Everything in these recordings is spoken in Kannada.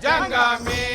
Jangami.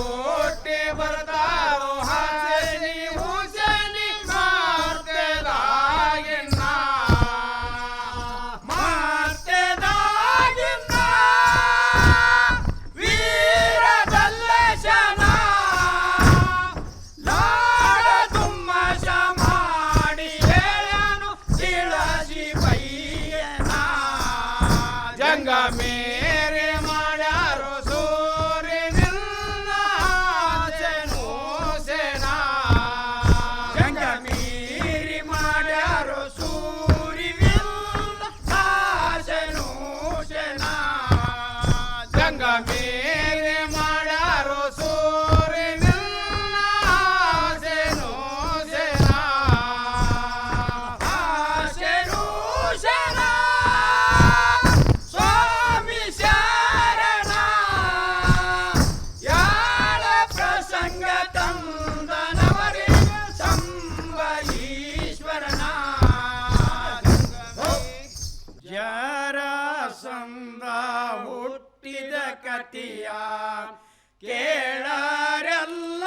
ಕೋಟೆ ಬರ್ತಾರೋ ಹಾಸನಿ ಹುಸನಿ ಮಾಡ್ತದಾಗಿನ್ನ ಮಾಡ್ತದಾಗಿನ್ನ ವೀರದಲ್ಲ ಶನ. ಲಾಡ ತುಮ್ಮ ಮಾಡಿ ಹೇಳನು ಶಿಳಶಿ ಪೈಯನ ಜಂಗಮೇ ಸಂದ ಹುಟ್ಟಿದ ಕತಿಯ ಕೇಳಾರೆಲ್ಲ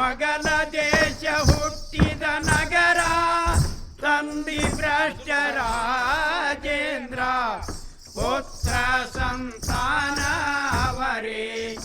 ಮಗಲ ದೇಶ ಹುಟ್ಟಿದ ನಗರ. ತಂದಿ ಭ್ರಷ್ಟ ರಾಜೇಂದ್ರ. ಪುತ್ರ ಸಂತಾನ ಅವರೇ.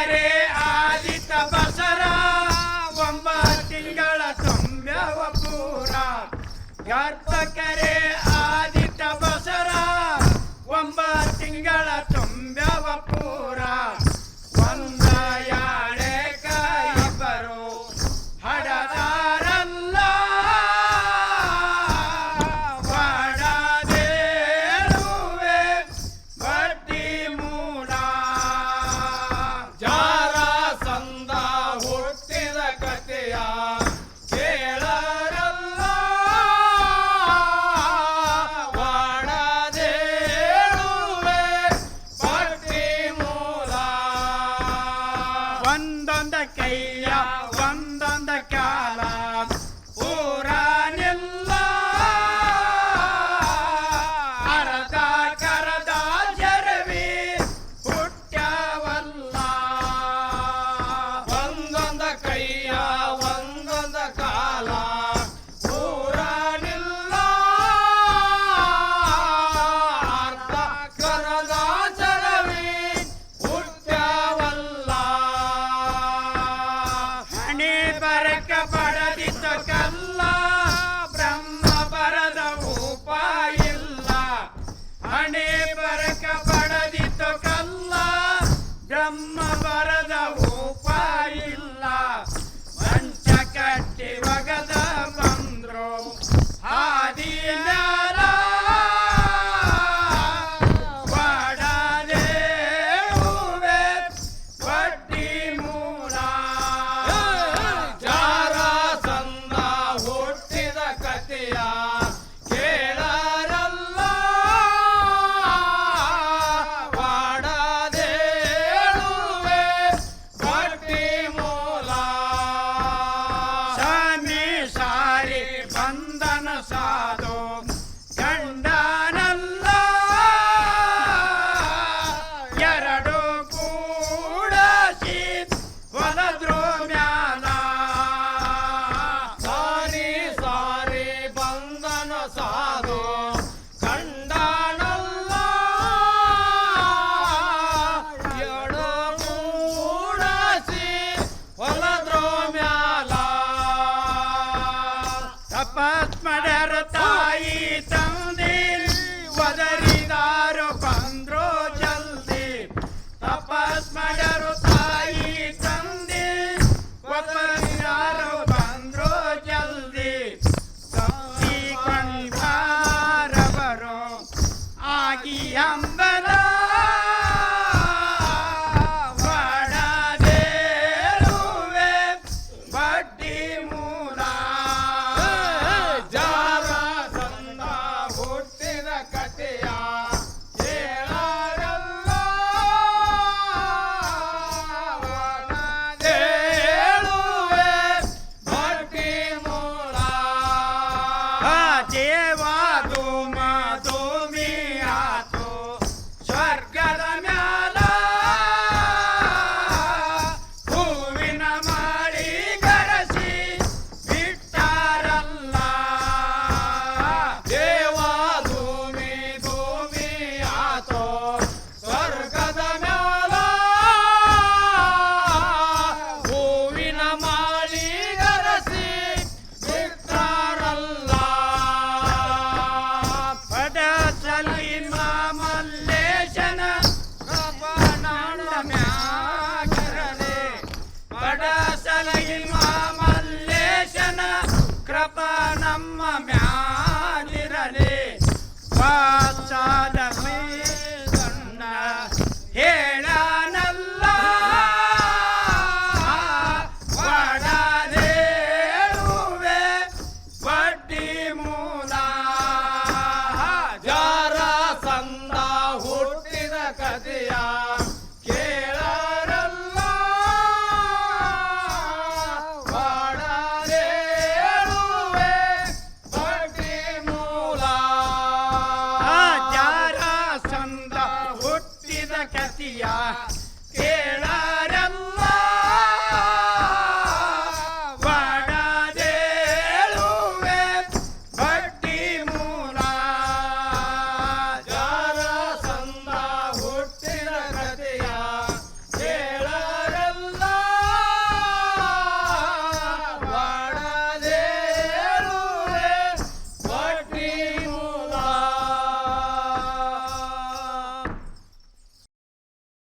ಬಂದರೆ ಆದಿತ ಬಸರ ಒಂಬ ತಿಂಗಳ ಸಂಭವ ಪೂರ. ಗರ್ಭಕರೆ ಆದಿತ ಬಸರ ಒಂಬ ತಿಂಗಳ ಒಂದೊಂದ ಕೈಯ ಒಂದೊಂದ ಕಾಲ ಊರ ನಮ್ಮ ಬರದ ಮಂಚ ಕಟ್ಟಿ ಒಗದ ಬಂದ್ರು ಆದಿನ